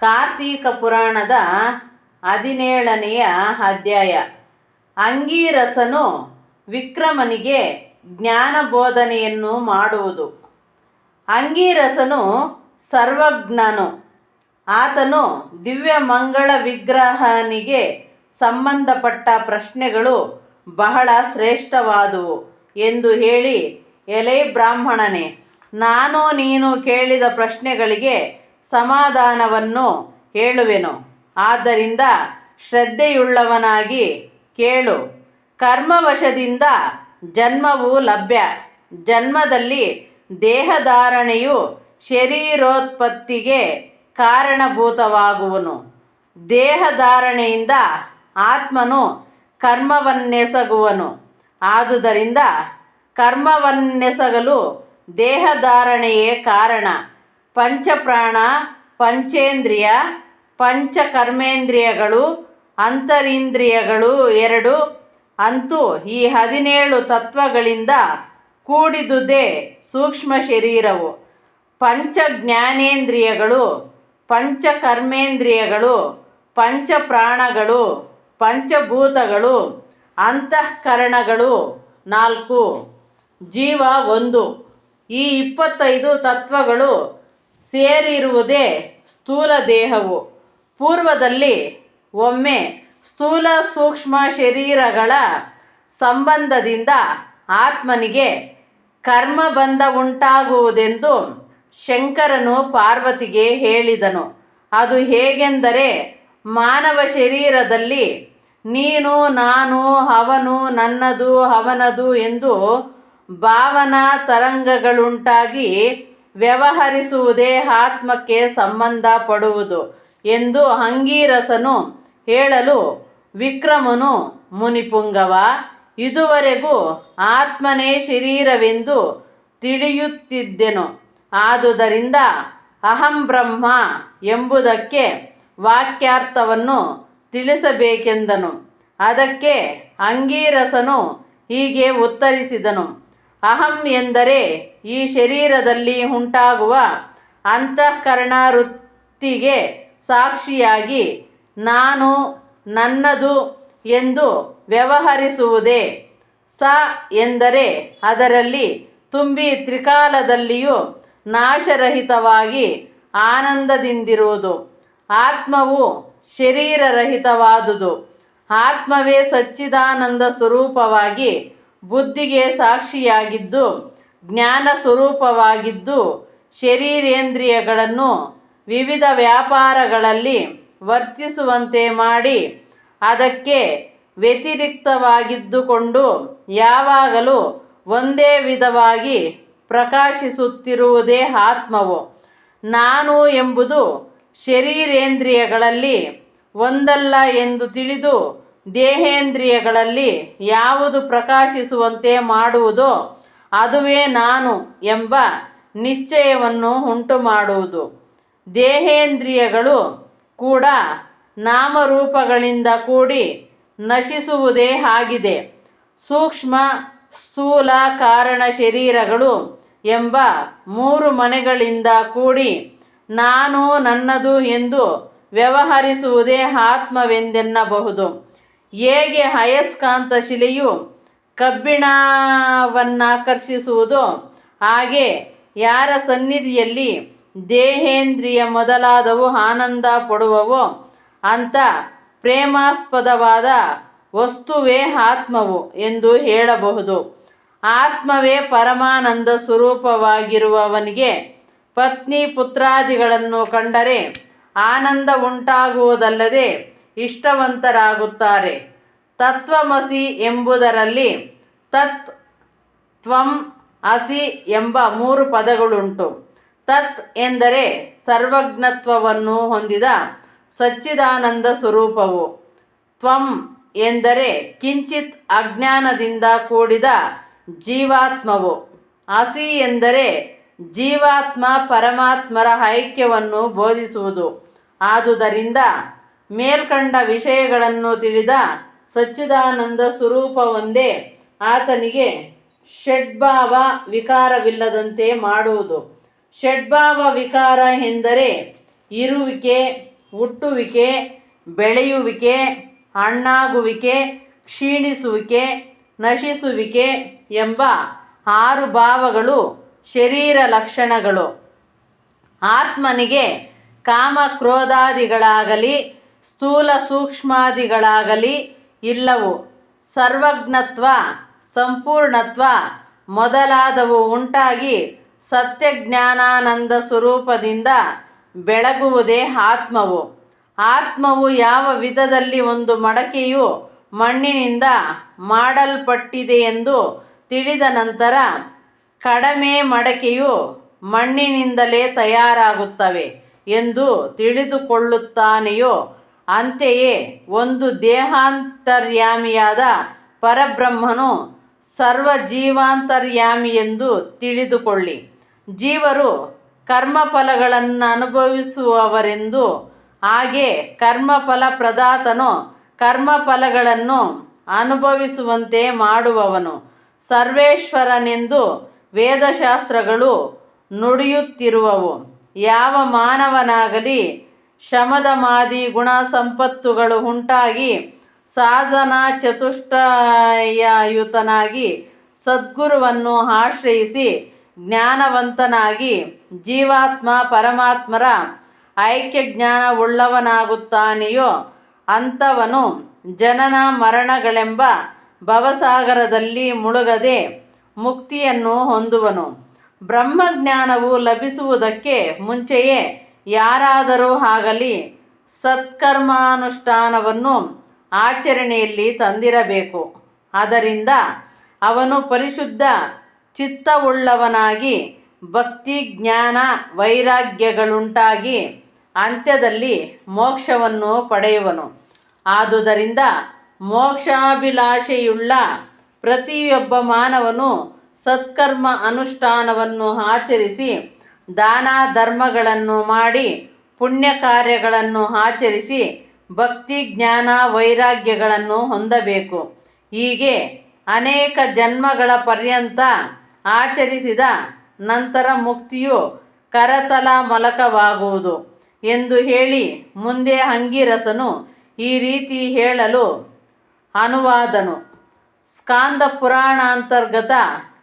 ಕಾರ್ತೀಕ ಪುರಾಣದ ಹದಿನೇಳನೆಯ ಅಧ್ಯಾಯ. ಅಂಗೀರಸನು ವಿಕ್ರಮನಿಗೆ ಜ್ಞಾನ ಬೋಧನೆಯನ್ನು ಮಾಡುವುದು. ಅಂಗೀರಸನು ಸರ್ವಜ್ಞನು. ಆತನು ದಿವ್ಯ ಮಂಗಳ ವಿಗ್ರಹನಿಗೆ ಸಂಬಂಧಪಟ್ಟ ಪ್ರಶ್ನೆಗಳು ಬಹಳ ಶ್ರೇಷ್ಠವಾದುವು ಎಂದು ಹೇಳಿ ಎಲೆ ಬ್ರಾಹ್ಮಣನೇ, ನಾನು ನೀನು ಕೇಳಿದ ಪ್ರಶ್ನೆಗಳಿಗೆ ಸಮಾಧಾನವನ್ನು ಹೇಳುವೆನು. ಆದ್ದರಿಂದ ಶ್ರದ್ಧೆಯುಳ್ಳವನಾಗಿ ಕೇಳು. ಕರ್ಮವಶದಿಂದ ಜನ್ಮವು ಲಭ್ಯ. ಜನ್ಮದಲ್ಲಿ ದೇಹಧಾರಣೆಯು ಶರೀರೋತ್ಪತ್ತಿಗೆ ಕಾರಣಭೂತವಾಗುವನು. ದೇಹಧಾರಣೆಯಿಂದ ಆತ್ಮನು ಕರ್ಮವನ್ನೆಸಗುವನು. ಆದುದರಿಂದ ಕರ್ಮವನ್ನೆಸಗಲು ದೇಹಧಾರಣೆಯೇ ಕಾರಣ. ಪಂಚಪ್ರಾಣ, ಪಂಚೇಂದ್ರಿಯ, ಪಂಚಕರ್ಮೇಂದ್ರಿಯಗಳು, ಅಂತರಿಂದ್ರಿಯಗಳು ಎರಡು. ಅಂತೂ ಈ ಹದಿನೇಳು ತತ್ವಗಳಿಂದ ಕೂಡಿದುದೇ ಸೂಕ್ಷ್ಮ ಶರೀರವು. ಪಂಚ ಜ್ಞಾನೇಂದ್ರಿಯಗಳು ಪಂಚಕರ್ಮೇಂದ್ರಿಯಗಳು, ಪಂಚಪ್ರಾಣಗಳು, ಪಂಚಭೂತಗಳು, ಅಂತಃಕರಣಗಳು. ನಾಲ್ಕು. ಜೀವ ಒಂದು. ಈ ಇಪ್ಪತ್ತೈದು ತತ್ವಗಳು ಸೇರಿರುವುದೇ ಸ್ಥೂಲ ದೇಹವು. ಪೂರ್ವದಲ್ಲಿ ಒಮ್ಮೆ ಸ್ಥೂಲ ಸೂಕ್ಷ್ಮ ಶರೀರಗಳ ಸಂಬಂಧದಿಂದ ಆತ್ಮನಿಗೆ ಕರ್ಮಬಂಧ ಉಂಟಾಗುವುದೆಂದು ಶಂಕರನು ಪಾರ್ವತಿಗೆ ಹೇಳಿದನು. ಅದು ಹೇಗೆಂದರೆ ಮಾನವ ಶರೀರದಲ್ಲಿ ನೀನು, ನಾನು, ಅವನು, ನನ್ನದು, ಅವನದು ಎಂದು ಭಾವನಾ ತರಂಗಗಳುಂಟಾಗಿ ವ್ಯವಹರಿಸುವುದೇ ಆತ್ಮಕ್ಕೆ ಸಂಬಂಧಪಡುವುದು ಎಂದು ಅಂಗೀರಸನು ಹೇಳಲು ವಿಕ್ರಮನು ಮುನಿಪುಂಗವ, ಇದುವರೆಗೂ ಆತ್ಮನೇ ಶರೀರವೆಂದು ತಿಳಿಯುತ್ತಿದ್ದೆನು. ಆದುದರಿಂದ ಅಹಂ ಬ್ರಹ್ಮ ಎಂಬುದಕ್ಕೆ ವಾಕ್ಯಾರ್ಥವನ್ನು ತಿಳಿಸಬೇಕೆಂದನು. ಅದಕ್ಕೆ ಅಂಗೀರಸನು ಹೀಗೆ ಉತ್ತರಿಸಿದನು. ಅಹಂ ಎಂದರೆ ಈ ಶರೀರದಲ್ಲಿ ಉಂಟಾಗುವ ಅಂತಃಕರಣ ವೃತ್ತಿಗೆ ಸಾಕ್ಷಿಯಾಗಿ ನಾನು ನನ್ನದು ಎಂದು ವ್ಯವಹರಿಸುವುದೇ. ಸ ಎಂದರೆ ಅದರಲ್ಲಿ ತುಂಬಿ ತ್ರಿಕಾಲದಲ್ಲಿಯೂ ನಾಶರಹಿತವಾಗಿ ಆನಂದದಿಂದಿರುವುದು. ಆತ್ಮವು ಶರೀರರಹಿತವಾದುದು. ಆತ್ಮವೇ ಸಚ್ಚಿದಾನಂದ ಸ್ವರೂಪವಾಗಿ ಬುದ್ಧಿಗೆ ಸಾಕ್ಷಿಯಾಗಿದ್ದು, ಜ್ಞಾನ ಸ್ವರೂಪವಾಗಿದ್ದು, ಶರೀರೇಂದ್ರಿಯಗಳನ್ನು ವಿವಿಧ ವ್ಯಾಪಾರಗಳಲ್ಲಿ ವರ್ತಿಸುವಂತೆ ಮಾಡಿ ಅದಕ್ಕೆ ವ್ಯತಿರಿಕ್ತವಾಗಿದ್ದುಕೊಂಡು ಯಾವಾಗಲೂ ಒಂದೇ ವಿಧವಾಗಿ ಪ್ರಕಾಶಿಸುತ್ತಿರುವುದೇ ಆತ್ಮವು. ನಾನು ಎಂಬುದು ಶರೀರೇಂದ್ರಿಯಗಳಲ್ಲಿ ಒಂದಲ್ಲ ಎಂದು ತಿಳಿದು ದೇಹೇಂದ್ರಿಯಗಳಲ್ಲಿ ಯಾವುದು ಪ್ರಕಾಶಿಸುವಂತೆ ಮಾಡುವುದೋ ಅದುವೇ ನಾನು ಎಂಬ ನಿಶ್ಚಯವನ್ನು ಉಂಟು ಮಾಡುವುದು ದೇಹೇಂದ್ರಿಯಗಳು ಕೂಡ ನಾಮರೂಪಗಳಿಂದ ಕೂಡಿ ನಶಿಸುವುದೇ ಆಗಿದೆ. ಸೂಕ್ಷ್ಮ, ಸ್ಥೂಲ, ಕಾರಣ ಶರೀರಗಳು ಎಂಬ ಮೂರು ಮನೆಗಳಿಂದ ಕೂಡಿ ನಾನು ನನ್ನದು ಎಂದು ವ್ಯವಹರಿಸುವುದೇ ಆತ್ಮವೆಂದೆನ್ನಬಹುದು. ಹೇಗೆ ಅಯಸ್ಕಾಂತ ಶಿಲೆಯು ಕಬ್ಬಿಣವನ್ನಾಕರ್ಷಿಸುವುದೋ? ಹಾಗೆ ಯಾರ ಸನ್ನಿಧಿಯಲ್ಲಿ ದೇಹೇಂದ್ರಿಯ ಮೊದಲಾದವು ಆನಂದ ಪಡುವವೋ? ಅಂಥ ಪ್ರೇಮಾಸ್ಪದವಾದ ವಸ್ತುವೇ ಆತ್ಮವು ಎಂದು ಹೇಳಬಹುದು. ಆತ್ಮವೇ ಪರಮಾನಂದ ಸ್ವರೂಪವಾಗಿರುವವನಿಗೆ ಪತ್ನಿ ಪುತ್ರಾದಿಗಳನ್ನು ಕಂಡರೆ ಆನಂದ ಉಂಟಾಗುವುದಲ್ಲದೆ ಇಷ್ಟವಂತರಾಗುತ್ತಾರೆ. ತತ್ವಮಸಿ ಎಂಬುದರಲ್ಲಿ ತತ್ ತ್ವಂ ಅಸಿ ಎಂಬ ಮೂರು ಪದಗಳುಂಟು. ತತ್ ಎಂದರೆ ಸರ್ವಜ್ಞತ್ವವನ್ನು ಹೊಂದಿದ ಸಚ್ಚಿದಾನಂದ ಸ್ವರೂಪವು. ತ್ವಂ ಎಂದರೆ ಕಿಂಚಿತ್ ಅಜ್ಞಾನದಿಂದ ಕೂಡಿದ ಜೀವಾತ್ಮವು. ಅಸಿ ಎಂದರೆ ಜೀವಾತ್ಮ ಪರಮಾತ್ಮರ ಐಕ್ಯವನ್ನು ಬೋಧಿಸುವುದು. ಆದುದರಿಂದ ಮೇಲ್ಕಂಡ ವಿಷಯಗಳನ್ನು ತಿಳಿದ ಸಚ್ಚಿದಾನಂದ ಸ್ವರೂಪವೊಂದೇ ಆತನಿಗೆ ಷಡ್ಭಾವ ವಿಕಾರವಿಲ್ಲದಂತೆ ಮಾಡುವುದು. ಷಡ್ಭಾವ ವಿಕಾರ ಎಂದರೆ ಇರುವಿಕೆ, ಹುಟ್ಟುವಿಕೆ, ಬೆಳೆಯುವಿಕೆ, ಹಣ್ಣಾಗುವಿಕೆ, ಕ್ಷೀಣಿಸುವಿಕೆ, ನಶಿಸುವಿಕೆ ಎಂಬ ಆರು ಭಾವಗಳು ಶರೀರ ಲಕ್ಷಣಗಳು. ಆತ್ಮನಿಗೆ ಕಾಮ ಕ್ರೋಧಾದಿಗಳಾಗಲಿ ಸ್ಥೂಲ ಸೂಕ್ಷ್ಮಾದಿಗಳಾಗಲಿ ಇಲ್ಲವು. ಸರ್ವಜ್ಞತ್ವ, ಸಂಪೂರ್ಣತ್ವ ಮೊದಲಾದವು ಉಂಟಾಗಿ ಸತ್ಯಜ್ಞಾನಾನಂದ ಸ್ವರೂಪದಿಂದ ಬೆಳಗುವುದೇ ಆತ್ಮವು. ಆತ್ಮವು ಯಾವ ವಿಧದಲ್ಲಿ ಒಂದು ಮಡಕೆಯು ಮಣ್ಣಿನಿಂದ ಮಾಡಲ್ಪಟ್ಟಿದೆಯೆಂದು ತಿಳಿದ ನಂತರ ಕಡಮೆ ಮಡಕೆಯು ಮಣ್ಣಿನಿಂದಲೇ ತಯಾರಾಗುತ್ತವೆ ಎಂದು ತಿಳಿದುಕೊಳ್ಳುತ್ತಾನೆಯೋ ಅಂತೆಯೇ ಒಂದು ದೇಹಾಂತರ್ಯಾಮಿಯಾದ ಪರಬ್ರಹ್ಮನು ಸರ್ವ ಜೀವಾಂತರ್ಯಾಮಿ ಎಂದು ತಿಳಿದುಕೊಳ್ಳಿ. ಜೀವರು ಕರ್ಮಫಲಗಳನ್ನು ಅನುಭವಿಸುವವರೆಂದು ಹಾಗೆ ಕರ್ಮಫಲ ಪ್ರದಾತನು ಕರ್ಮಫಲಗಳನ್ನು ಅನುಭವಿಸುವಂತೆ ಮಾಡುವವನು. ಸರ್ವೇಶ್ವರನೆಂದು ವೇದಶಾಸ್ತ್ರಗಳು ನುಡಿಯುತ್ತಿರುವವು. ಯಾವ ಮಾನವನಾಗಲಿ ಶಮದಮಾದಿ ಗುಣ ಸಂಪತ್ತುಗಳು ಉಂಟಾಗಿ ಸಾಧನ ಚತುಷ್ಟಯಯುತನಾಗಿ ಸದ್ಗುರುವನ್ನು ಆಶ್ರಯಿಸಿ ಜ್ಞಾನವಂತನಾಗಿ ಜೀವಾತ್ಮ ಪರಮಾತ್ಮರ ಐಕ್ಯ ಜ್ಞಾನವುಳ್ಳವನಾಗುತ್ತಾನೆಯೋ ಅಂಥವನು ಜನನ ಮರಣಗಳೆಂಬ ಭವಸಾಗರದಲ್ಲಿ ಮುಳುಗದೆ ಮುಕ್ತಿಯನ್ನು ಹೊಂದುವನು. ಬ್ರಹ್ಮಜ್ಞಾನವು ಲಭಿಸುವುದಕ್ಕೆ ಮುಂಚೆಯೇ ಯಾರಾದರೂ ಆಗಲಿ ಸತ್ಕರ್ಮಾನುಷ್ಠಾನವನ್ನು ಆಚರಣೆಯಲ್ಲಿ ತಂದಿರಬೇಕು. ಅದರಿಂದ ಅವನು ಪರಿಶುದ್ಧ, ಚಿತ್ತವುಳ್ಳವನಾಗಿ, ಭಕ್ತಿ, ಜ್ಞಾನ, ವೈರಾಗ್ಯಗಳುಂಟಾಗಿ ಅಂತ್ಯದಲ್ಲಿ ಮೋಕ್ಷವನ್ನು ಪಡೆಯುವನು. ಆದುದರಿಂದ ಮೋಕ್ಷಾಭಿಲಾಷೆಯುಳ್ಳ ಪ್ರತಿಯೊಬ್ಬ ಮಾನವನು ಸತ್ಕರ್ಮ ಅನುಷ್ಠಾನವನ್ನು ಆಚರಿಸಿ ದಾನ ಧರ್ಮಗಳನ್ನು ಮಾಡಿ ಪುಣ್ಯ ಕಾರ್ಯಗಳನ್ನು ಆಚರಿಸಿ ಭಕ್ತಿ, ಜ್ಞಾನ, ವೈರಾಗ್ಯಗಳನ್ನು ಹೊಂದಬೇಕು. ಹೀಗೆ ಅನೇಕ ಜನ್ಮಗಳ ಪರ್ಯಂತ ಆಚರಿಸಿದ ನಂತರ ಮುಕ್ತಿಯು ಕರತಲ ಮಲಕವಾಗುವುದು ಎಂದು ಹೇಳಿ ಮುಂದೆ ಅಂಗಿರಸನು ಈ ರೀತಿ ಹೇಳಲು ಅನುವಾದನು. ಸ್ಕಾಂದ ಪುರಾಣಾಂತರ್ಗತ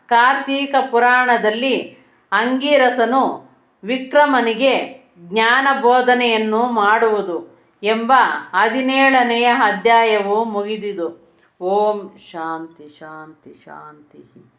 ಕಾರ್ತೀಕ ಪುರಾಣದಲ್ಲಿ ಅಂಗೀರಸನು ವಿಕ್ರಮನಿಗೆ ಜ್ಞಾನ ಬೋಧನೆಯನ್ನು ಮಾಡುವುದು ಎಂಬ ಹದಿನೇಳನೆಯ ಅಧ್ಯಾಯವು ಮುಗಿದಿದು. ಓಂ ಶಾಂತಿ ಶಾಂತಿ ಶಾಂತಿ